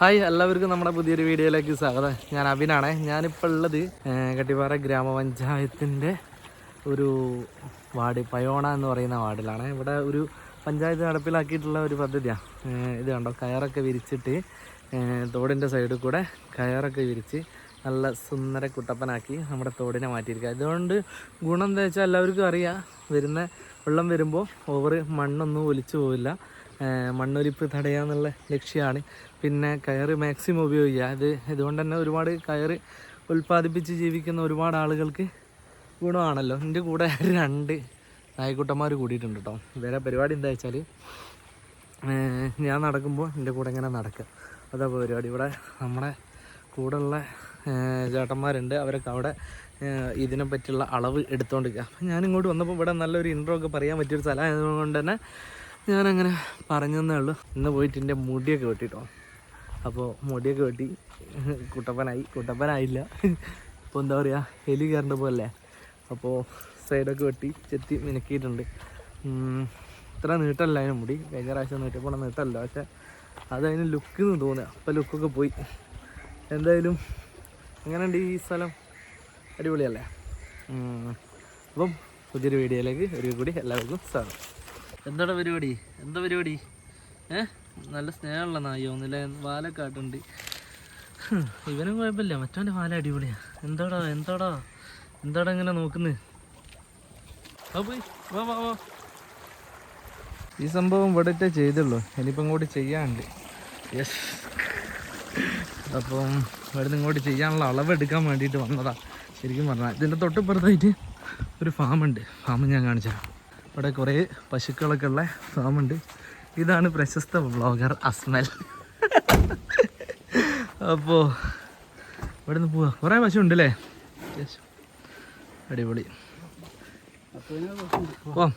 Hi എല്ലാവർക്കും നമ്മുടെ പുതിയൊരു വീഡിയോയിലേക്ക് സ്വാഗതം. ഞാൻ അബിനാണേ. ഞാനിപ്പോൾ ഉള്ളത് കട്ടിപ്പാറ ഗ്രാമപഞ്ചായത്തിന്റെ ഒരു വാർഡ് പയോണ എന്ന് പറയുന്ന വാർഡിലാണ്. ഇവിടെ ഒരു പഞ്ചായത്ത് നടപ്പിലാക്കിയിട്ടുള്ള ഒരു പദ്ധതിയാണ് ഇത് കണ്ടോ? കയറൊക്കെ വിരിച്ചിട്ട് തോടിന്റെ സൈഡിൽ കൂടെ കയറൊക്കെ വിരിച്ച് നല്ല സുന്ദര കുട്ടപ്പനാക്കി നമ്മുടെ തോടിനെ മാറ്റിയിരിക്കുക. ഇതുകൊണ്ട് ഗുണം എന്താ വെച്ചാൽ എല്ലാവർക്കും അറിയാം വരുന്ന വെള്ളം വരുമ്പോൾ ഓവർ മണ്ണൊന്നും ഒലിച്ചു പോവില്ല. മണ്ണൊലിപ്പ് തടയാന്നുള്ള ലക്ഷ്യമാണ് പിന്നെ കയറ് മാക്സിമം ഉപയോഗിക്കുക. ഇത് ഇതുകൊണ്ട് തന്നെ ഒരുപാട് കയറ് ഉൽപ്പാദിപ്പിച്ച് ജീവിക്കുന്ന ഒരുപാട് ആളുകൾക്ക് ഗുണമാണല്ലോ. എന്റെ കൂടെ രണ്ട് നായ്ക്കുട്ടന്മാർ കൂടിയിട്ടുണ്ട് കേട്ടോ വേറെ പരിപാടി എന്താ വെച്ചാൽ ഞാൻ നടക്കുമ്പോൾ എന്റെ കൂടെ ഇങ്ങനെ നടക്കുക. അതാ പരിപാടി. ഇവിടെ നമ്മുടെ കൂടെയുള്ള ചേട്ടന്മാരുണ്ട്. അവരൊക്കെ അവിടെ ഇതിനെ പറ്റിയുള്ള അളവ് എടുത്തുകൊണ്ടിരിക്കുക അപ്പം ഞാനിങ്ങോട്ട് വന്നപ്പോൾ ഇവിടെ നല്ലൊരു ഇൻട്രോ ഒക്കെ പറയാൻ പറ്റിയൊരു സ്ഥലമായതുകൊണ്ട് തന്നെ ഞാനങ്ങനെ പറഞ്ഞതന്നേ ഉള്ളൂ. ഇന്ന് പോയിട്ട് എന്റെ മുടിയൊക്കെ വെട്ടിട്ടോ. അപ്പോൾ മുടിയൊക്കെ വെട്ടി. കുട്ടപ്പനായി. കുട്ടപ്പനായില്ല. ഇപ്പോൾ എന്താ പറയുക എലി കയറേണ്ട പോലെ. അപ്പോൾ സൈഡൊക്കെ വെട്ടി ചെത്തി മിനുക്കിയിട്ടുണ്ട്. ഇത്ര നീട്ടല്ല അതിന് മുടി. കഴിഞ്ഞ പ്രാവശ്യം നീട്ടിയപ്പോൾ നീട്ടല്ല. പക്ഷെ അതതിന് ലുക്ക് എന്ന് തോന്നുക അപ്പോൾ ലുക്കൊക്കെ പോയി. എന്തായാലും എങ്ങനെയുണ്ട് ഈ സ്ഥലം? അടിപൊളിയല്ലേ. അപ്പം പുതിയൊരു വീഡിയോയിലേക്ക് ഒരു കൂടി എല്ലാവർക്കും സ്വാഗതം. എന്താണ് പരിപാടി? എന്താ പരിപാടി? ഏ? നല്ല സ്നേഹമുള്ള നായോന്നില്ല വാലൊക്കെ വാലക്കാട്ടുണ്ട് ഇവനും കുഴപ്പമില്ല. മറ്റവന്റെ വാല അടിപൊളിയാ. എന്താടാ എന്താടാ? എന്താടാ ഇങ്ങനെ നോക്കുന്നത് ഈ സംഭവം ഇവിടത്തെ ചെയ്തുള്ളൂ. ഇനിയിപ്പം ഇങ്ങോട്ട് ചെയ്യാനുണ്ട്. യെസ് അപ്പം ഇവിടെ നിന്ന് ഇങ്ങോട്ട് ചെയ്യാനുള്ള അളവ് എടുക്കാൻ വേണ്ടിയിട്ട് വന്നതാ. ശരിക്കും പറഞ്ഞാൽ ഇതിന്റെ തൊട്ടിപ്പുറത്തായിട്ട് ഒരു ഫാമുണ്ട്. ഫാം ഞാൻ കാണിച്ചു തരാം ഇവിടെ കുറേ പശുക്കളൊക്കെ ഉള്ള ഫാമുണ്ട്. ഇതാണ് പ്രശസ്ത വ്ളോഗർ അസ്മൽ. അപ്പോൾ ഇവിടെ നിന്ന് പോവാ. കുറേ പശു ഉണ്ട് അല്ലേ അടിപൊളി. പോവാം.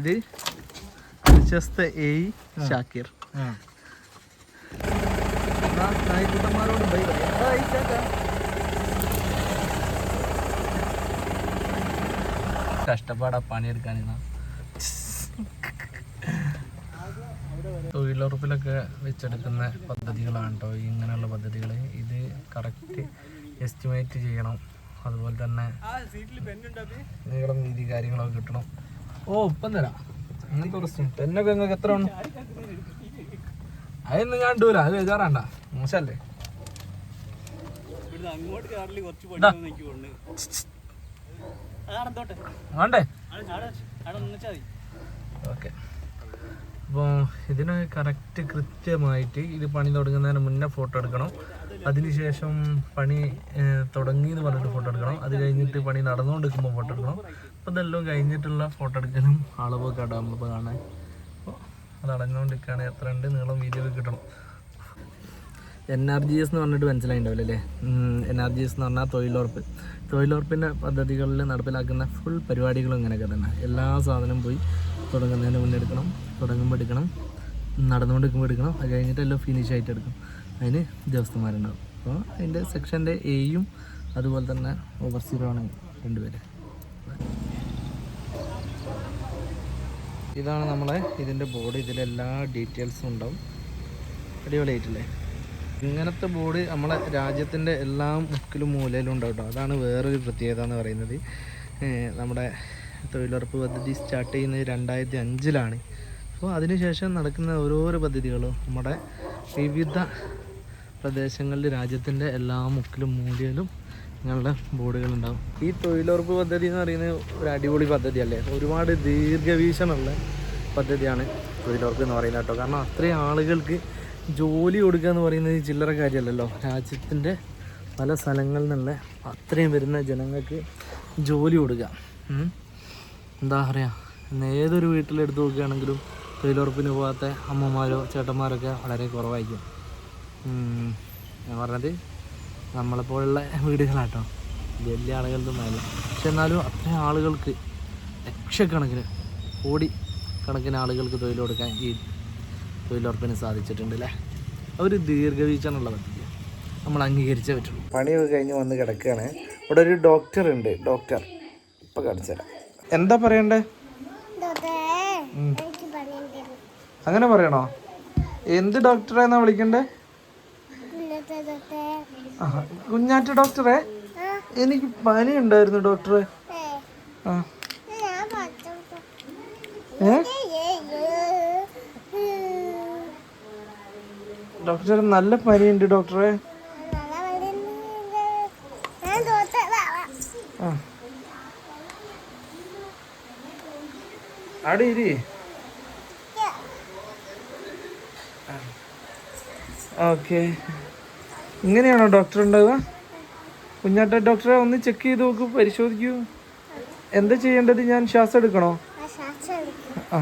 ഇത് പ്രശസ്ത എ ഷാക്കിർ. നായ്ക്കുട്ടന്മാരോട് ബൈ കഷ്ടപ്പാടാ പണിയെടുക്കാനിന്നാ തൊഴിലുറപ്പിലൊക്കെ വെച്ചെടുക്കുന്ന പദ്ധതികളാണ് കേട്ടോ ഇങ്ങനെയുള്ള പദ്ധതികൾ ഇത് കറക്റ്റ് എസ്റ്റിമേറ്റ് ചെയ്യണം. അതുപോലെ തന്നെ നിങ്ങളുടെ വീതി കാര്യങ്ങളൊക്കെ കിട്ടണം. ഓ ഇപ്പം തരാം. അങ്ങനത്തെ പ്രശ്നം പെന്നൊക്കെ നിങ്ങൾക്ക് എത്ര ഉണ്ട് അതൊന്നും ഞാൻ ഇടൂല. അത് കൊണ്ട് അടന്തോട്ടെ വേണ്ടേ? ഓക്കെ. അപ്പോൾ ഇതിന് കറക്റ്റ് കൃത്യമായിട്ട് ഇത് പണി തുടങ്ങുന്നതിന് മുന്നേ ഫോട്ടോ എടുക്കണം. അതിനുശേഷം പണി തുടങ്ങി എന്ന് പറഞ്ഞിട്ട് ഫോട്ടോ എടുക്കണം. അത് കഴിഞ്ഞിട്ട് പണി നടന്നുകൊണ്ടിരിക്കുമ്പോൾ ഫോട്ടോ എടുക്കണം. അപ്പോൾ ഇതെല്ലാം കഴിഞ്ഞിട്ടുള്ള ഫോട്ടോ എടുക്കാനും അളവൊക്കെ ഇടാം നമ്മളിപ്പോൾ കാണാൻ. അപ്പോൾ അത് അടഞ്ഞുകൊണ്ടിരിക്കുകയാണ് എത്ര ഉണ്ട് നീളം വീതിയൊക്കെ കിട്ടണം. എൻ ആർ ജി എസ് എന്ന് പറഞ്ഞിട്ട് മനസ്സിലായിണ്ടാവില്ല അല്ലേ? എൻ ആർ ജി എസ് എന്ന് പറഞ്ഞാൽ തൊഴിലുറപ്പ്. തൊഴിലുറപ്പിന്റെ പദ്ധതികളിൽ നടപ്പിലാക്കുന്ന ഫുൾ പരിപാടികളും ഇങ്ങനെയൊക്കെ തന്നെ. എല്ലാ സാധനവും പോയി തുടങ്ങുന്നതിന് മുന്നേ എടുക്കണം തുടങ്ങുമ്പോൾ എടുക്കണം നടന്നുകൊണ്ടിരിക്കുമ്പോൾ എടുക്കണം അത് കഴിഞ്ഞിട്ട് എല്ലാം ഫിനിഷ് ആയിട്ട് എടുക്കും. അതിന് ഉദ്യോഗസ്ഥന്മാരുണ്ടാവും. അപ്പോൾ അതിന്റെ സെക്ഷന്റെ എയും അതുപോലെ തന്നെ ഓവർസീറുമാണ് രണ്ടുപേര്. ഇതാണ് നമ്മളെ ഇതിന്റെ ബോർഡ് ഇതിലെല്ലാ ഡീറ്റെയിൽസും ഉണ്ടാവും. അടിപൊളിയായിട്ടില്ലേ? ഇങ്ങനത്തെ ബോർഡ് നമ്മളെ രാജ്യത്തിന്റെ എല്ലാ മുക്കിലും മൂലയിലും ഉണ്ടാവും അതാണ് വേറൊരു പ്രത്യേകത എന്ന് പറയുന്നത് നമ്മുടെ തൊഴിലുറപ്പ് പദ്ധതി സ്റ്റാർട്ട് ചെയ്യുന്നത് രണ്ടായിരത്തി അഞ്ചിലാണ് അപ്പോൾ അതിനുശേഷം നടക്കുന്ന ഓരോരോ പദ്ധതികളും നമ്മുടെ വിവിധ പ്രദേശങ്ങളിൽ രാജ്യത്തിന്റെ എല്ലാ മുക്കിലും മൂലയിലും ഇങ്ങനെയുള്ള ബോർഡുകളുണ്ടാവും ഈ തൊഴിലുറപ്പ് പദ്ധതി എന്ന് പറയുന്നത് ഒരു അടിപൊളി പദ്ധതിയല്ലേ? ഒരുപാട് ദീർഘവീക്ഷണമുള്ള പദ്ധതിയാണ് തൊഴിലുറപ്പ് എന്ന് പറയുന്നത് കേട്ടോ. കാരണം അത്രയും ആളുകൾക്ക് ജോലി കൊടുക്കുക എന്ന് പറയുന്നത് ചില്ലറ കാര്യമല്ലല്ലോ. രാജ്യത്തിന്റെ പല സ്ഥലങ്ങളിൽ നിന്നുള്ള അത്രയും വരുന്ന ജനങ്ങൾക്ക് ജോലി കൊടുക്കുക. എന്താ പറയുക ഏതൊരു വീട്ടിലെടുത്ത് നോക്കുകയാണെങ്കിലും തൊഴിലുറപ്പിന് പോകാത്ത അമ്മമാരോ ചേട്ടന്മാരൊക്കെ വളരെ കുറവായിരിക്കും. ഞാൻ പറഞ്ഞത് നമ്മളെപ്പോലുള്ള വീടുകളാട്ടോ. വലിയ ആളുകളുടെ അല്ല പക്ഷെ എന്നാലും അത്രയും ആളുകൾക്ക് ലക്ഷക്കണക്കിന് കോടി കണക്കിന് ആളുകൾക്ക് തൊഴിൽ കൊടുക്കാൻ ഈ തൊഴിലുറപ്പിന് സാധിച്ചിട്ടുണ്ട് അല്ലേ ഒരു ദീർഘവീക്ഷണമുള്ള പദ്ധതി നമ്മൾ അംഗീകരിച്ചേ പറ്റുള്ളൂ. പണിയൊക്കെ കഴിഞ്ഞ് വന്ന് കിടക്കുകയാണ്. ഇവിടെ ഒരു ഡോക്ടർ ഉണ്ട്. ഡോക്ടർ ഇപ്പം കാണിച്ചു തരാം. എന്താ പറയണ്ടേ. അങ്ങനെ പറയണോ? എന്ത് ഡോക്ടറെന്നാ വിളിക്കണ്ടേ? ആ കുഞ്ഞാറ്റ ഡോക്ടറെ എനിക്ക് പനി ഉണ്ടായിരുന്നു ഡോക്ടറെ ആ. ഏ? ഡോക്ടറെ നല്ല പനിയുണ്ട് ഡോക്ടറെ. അവിടെ ഇരി. ഓക്കെ. ഇങ്ങനെയാണോ ഡോക്ടർ ഉണ്ടാവുക? കുഞ്ഞാട്ട ഡോക്ടറെ ഒന്ന് ചെക്ക് ചെയ്ത് നോക്കൂ പരിശോധിക്കൂ. എന്താ ചെയ്യേണ്ടത്? ഞാൻ ശ്വാസം എടുക്കണോ? ആ.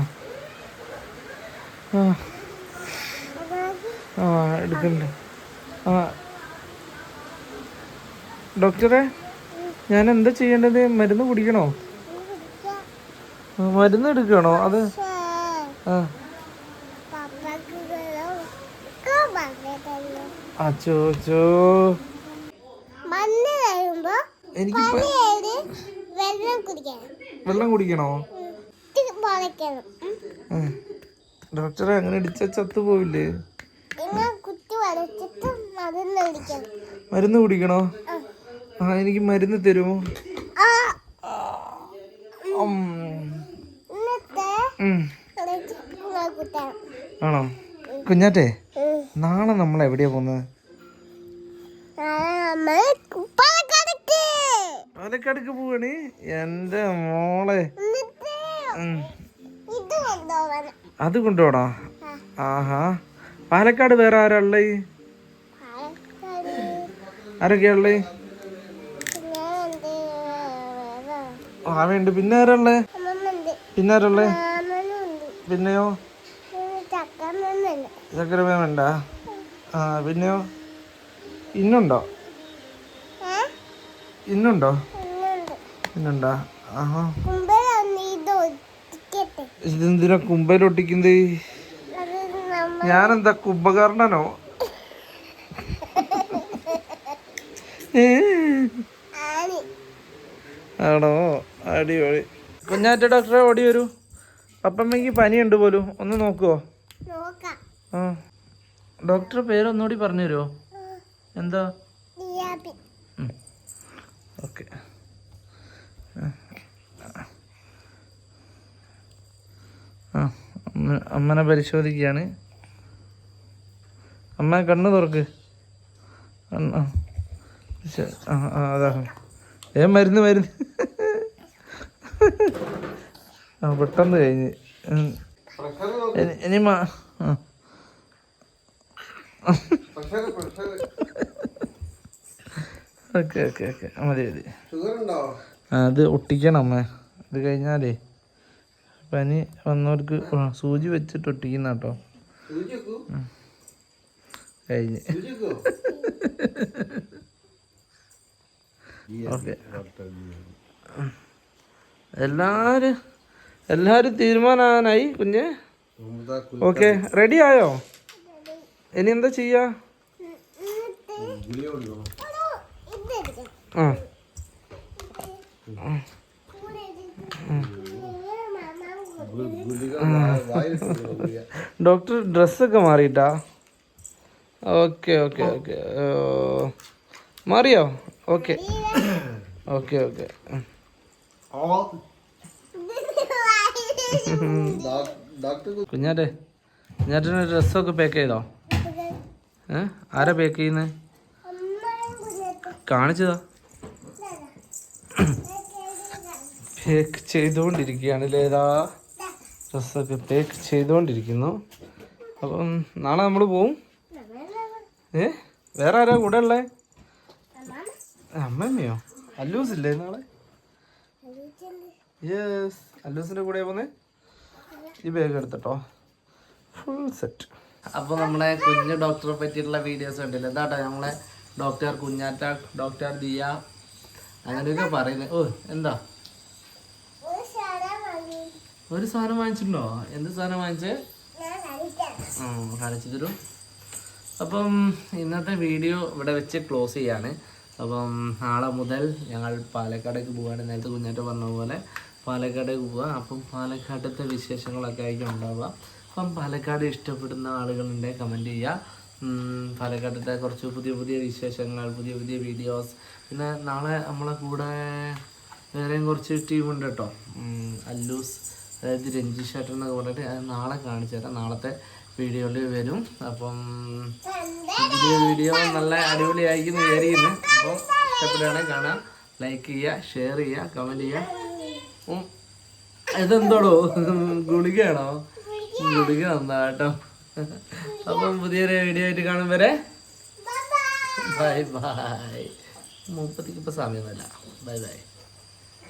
ആ. ആ എടുക്കണ്ട. ആ. ഡോക്ടറെ ഞാൻ എന്താ ചെയ്യേണ്ടത്? മരുന്ന് കുടിക്കണോ? മരുന്ന് എടുക്കണോ? അത് ആ. അച്ചോ അച്ചോ. മണ്ണ് കഴിയുമ്പോ എനിക്ക് വെള്ളം കുടിക്കണം. ഡോക്ടറെ അങ്ങനെ ഇടിച്ച ചത്തു പോവില്ലേ? മരുന്ന് കുടിക്കണം. ആ. എനിക്ക് മരുന്ന് തരുമോ? ആണോ? കുഞ്ഞാറ്റെ നാളെ നമ്മൾ എവിടെയാ പോകുന്നത് പാലക്കാടേക്ക്. പോവാണ്? എന്റെ മോളെ. അത് കൊണ്ടുപോണോ? ആഹാ. പാലക്കാട് വേറെ ആരാ ഉള്ളത് ആരൊക്കെയാ ഉള്ളത് പിന്നെ ആരാൾ ആവയുണ്ട് പിന്നെ ആരാ ഉള്ളത് പിന്നെ ആരാ ഉള്ളത് മാമനുണ്ട്. പിന്നെയോ? പിന്നെ വേണ്ട ആ പിന്നെയോ? ഇന്നുണ്ടോ? ഇന്നുണ്ടോ? ഇന്നുണ്ട്. ആഹാ. ഇതെന്തിനാ കുമ്പയിലൊട്ടിക്കുന്നത് ഞാനെന്താ കുംഭകർണനോ? ആണി? അടിപൊളി. കുഞ്ഞാറ്റ ഡോക്ടറെ ഓടി വരൂ. പപ്പമ്മയ്ക്ക് പനിയുണ്ട് പോലും. ഒന്ന് നോക്കുവോ? നോക്കാം. ആ. ഡോക്ടറെ പേരൊന്നുകൂടി പറഞ്ഞു തരുമോ എന്താ ഓക്കെ. ആ. അമ്മനെ പരിശോധിക്കുകയാണ്. അമ്മ കണ്ണ് തുറക്ക്. കണ്ണ്. ആ. അതാ. ഏ മരുന്ന് മരുന്ന്. ആ പെട്ടെന്ന് കഴിഞ്ഞ്. ഇനി- മാ ഓക്കെ ഓക്കെ ഓക്കെ. മതി മതി. അത് ഒട്ടിക്കണം അമ്മ. ഇത് കഴിഞ്ഞാലേ. പനി വന്നവർക്ക് സൂചി വെച്ചിട്ട് ഒട്ടിക്കുന്ന കേട്ടോ. കഴിഞ്ഞ്. ഓക്കെ. എല്ലാരും എല്ലാരും തീരുമാനമാകാനായി കുഞ്ഞ്. ഓക്കെ റെഡി ആയോ? ഇനി എന്താ ചെയ്യാ? ആ. ഡോക്ടർ ഡ്രസ്സൊക്കെ മാറിയിട്ടാ? Okay okay okay. മാറിയോ? ഓക്കെ. Okay okay. കുഞ്ഞാറ്റെ കുഞ്ഞാറ്റിന് ഡ്രസ്സൊക്കെ പാക്ക് ചെയ്തോ? ഏ? ആരാ പാക്ക് ചെയ്യുന്നത് കാണിച്ചതാ? പാക്ക് ചെയ്തുകൊണ്ടിരിക്കുകയാണ് ലേതാ ഡ്രസ്സൊക്കെ പാക്ക് ചെയ്തുകൊണ്ടിരിക്കുന്നു അപ്പം നാളെ നമ്മൾ പോവും. ഏ? വേറെ ആരാ കൂടെ ഉള്ളേ? അമ്മമ്മയോ അല്ലൂസ് ഇല്ലേ നാളെ? യെസ് അല്ലൂസിന്റെ കൂടെ പോന്നെ? ഈ ബാഗ് എടുത്തട്ടോ. ഫുൾ സെറ്റ് അപ്പോൾ നമ്മളെ കുഞ്ഞു ഡോക്ടറെ പറ്റിയിട്ടുള്ള വീഡിയോസ് ഉണ്ടല്ലോ എന്താട്ടോ നമ്മളെ ഡോക്ടർ കുഞ്ഞാറ്റ ഡോക്ടർ ദിയ അങ്ങനെയൊക്കെ പറയുന്നത് ഓ എന്താ? ഒരു സാധനം വാങ്ങിച്ചിട്ടുണ്ടോ? എന്ത് സാധനം വാങ്ങിച്ചേ? ആ, കാണിച്ചു തരൂ. അപ്പം ഇന്നത്തെ വീഡിയോ ഇവിടെ വെച്ച് ക്ലോസ് ചെയ്യാണ്. അപ്പം നാളെ മുതൽ ഞങ്ങൾ പാലക്കാടേക്ക് പോവുകയാണ് നേരത്തെ കുഞ്ഞാറ്റ പറഞ്ഞ പോലെ പാലക്കാടേക്ക് പോവുക അപ്പം പാലക്കാട്ടത്തെ വിശേഷങ്ങളൊക്കെ ആയിരിക്കും ഉണ്ടാവുക. അപ്പം പാലക്കാട് ഇഷ്ടപ്പെടുന്ന ആളുകളുണ്ടെ കമന്റ് ചെയ്യുക. പാലക്കാട്ടത്തെ കുറച്ച് പുതിയ പുതിയ വിശേഷങ്ങൾ പുതിയ പുതിയ വീഡിയോസ് പിന്നെ നാളെ നമ്മളെ കൂടെ വേറെയും കുറച്ച് ടീമുണ്ട് കേട്ടോ. അല്ലൂസ് അതായത് രഞ്ജിഷ് ഏട്ടൻ എന്നൊക്കെ പറഞ്ഞിട്ട് നാളെ കാണിച്ചു തരാം. നാളത്തെ വീഡിയോയിൽ വരും. അപ്പം പുതിയ വീഡിയോ നല്ല അടിപൊളിയായിരിക്കും കയറിയിരുന്നു അപ്പോൾ ഇഷ്ടപ്പെടുകയാണെങ്കിൽ കാണാം. ലൈക്ക് ചെയ്യുക ഷെയർ ചെയ്യുക കമന്റ് ചെയ്യുക. ഇതെന്തോടോ? ഗുളികയാണോ? ഗുളിക നന്നാ കേട്ടോ അപ്പം പുതിയൊരു വീഡിയോ ആയിട്ട് കാണും വരെ. ബൈ ബൈ മുപ്പത്തിക്ക് ഇപ്പം സമയമൊന്നുമില്ല ബൈ ബൈ